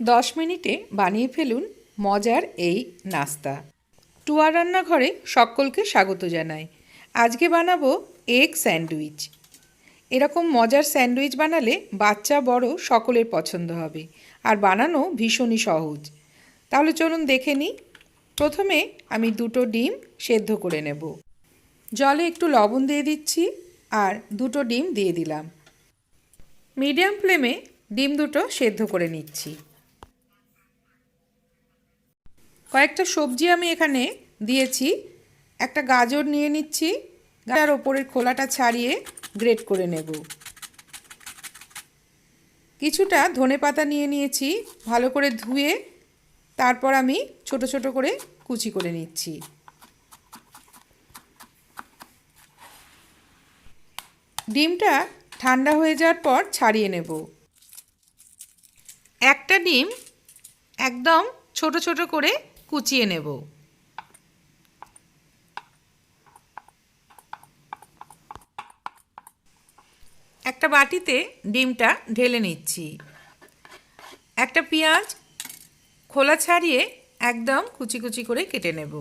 দশ মিনিটে বানিয়ে ফেলুন মজার এই নাস্তা। টুয়ার রান্নাঘরে সকলকে স্বাগত জানাই। আজকে বানাবো এগ স্যান্ডউইচ। এরকম মজার স্যান্ডউইচ বানালে বাচ্চা বড় সকলের পছন্দ হবে, আর বানানো ভীষণই সহজ। তাহলে চলুন দেখে নিই। প্রথমে আমি দুটো ডিম সেদ্ধ করে নেব। জলে একটু লবণ দিয়ে দিচ্ছি, আর দুটো ডিম দিয়ে দিলাম। মিডিয়াম ফ্লেমে ডিম দুটো সেদ্ধ করে নিচ্ছি। কয়েকটা সবজি আমি এখানে দিয়েছি। একটা গাজর নিয়ে নিচ্ছি। গাজার ওপরের খোলাটা ছাড়িয়ে গ্রেট করে নেব। কিছুটা ধনে পাতা নিয়ে নিয়েছি, ভালো করে ধুয়ে তারপর আমি ছোট ছোট করে কুচি করে নিচ্ছি। ডিমটা ঠান্ডা হয়ে যাওয়ার পর ছাড়িয়ে নেব। একটা ডিম একদম ছোট ছোট করে কুচিয়ে নেব। একটা বাটিতে ডিমটা ঢেলে নিচ্ছি। একটা পেঁয়াজ খোলা ছাড়িয়ে একদম কুচি কুচি করে কেটে নেব।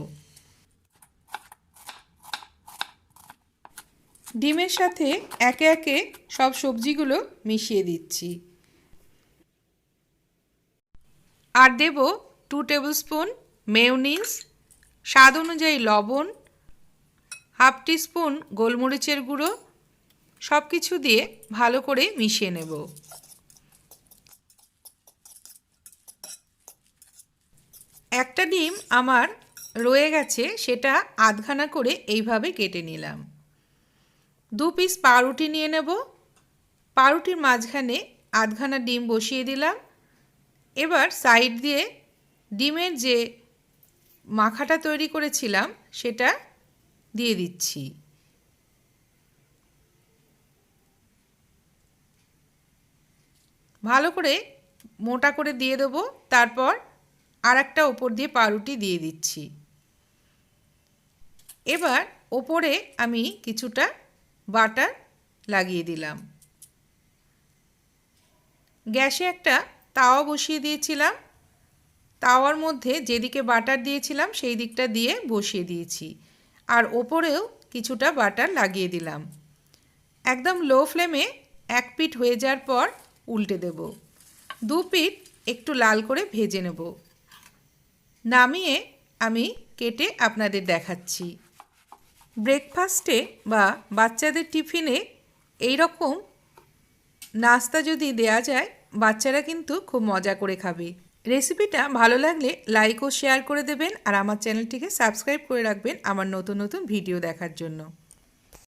ডিমের সাথে একে একে সব সবজিগুলো মিশিয়ে দিচ্ছি। আর দেব টু টেবিল স্পুন মেয়নিজ, স্বাদ অনুযায়ী লবণ, হাফ স্পুন গোলমরিচের গুঁড়ো সব কিছু দিয়ে ভালো করে মিশিয়ে নেব। একটা ডিম আমার রয়ে গেছে, সেটা আধখানা করে এইভাবে কেটে নিলাম। দু পিস পাউরুটি নিয়ে নেব। পাউরুটির মাঝখানে আধখানা ডিম বসিয়ে দিলাম। এবার সাইড দিয়ে ডিমের যে মাখাটা তৈরি করেছিলাম, সেটা দিয়ে দিচ্ছি। ভালো করে মোটা করে দিয়ে দেবো, তারপর আর একটা ওপর দিয়ে পাউরুটি দিয়ে দিচ্ছি। এবার ওপরে আমি কিছুটা বাটার লাগিয়ে দিলাম। গ্যাসে একটা তাওয়া বসিয়ে দিয়েছিলাম। তাওয়ার মধ্যে যেদিকে বাটার দিয়েছিলাম, সেই দিকটা দিয়ে বসিয়ে দিয়েছি। আর ওপরেও কিছুটা বাটার লাগিয়ে দিলাম। একদম লো ফ্লেমে এক পিঠ হয়ে যাওয়ার পর উল্টে দেব। দু পিঠ একটু লাল করে ভেজে নেব। নামিয়ে আমি কেটে আপনাদের দেখাচ্ছি। ব্রেকফাস্টে বা বাচ্চাদের টিফিনে এই রকম নাস্তা যদি দেয়া যায়, বাচ্চারা কিন্তু খুব মজা করে খাবে। রেসিপিটা ভালো লাগলে লাইক ও শেয়ার করে দেবেন আর আমার চ্যানেলটিকে সাবস্ক্রাইব করে রাখবেন আমার নতুন নতুন ভিডিও দেখার জন্য।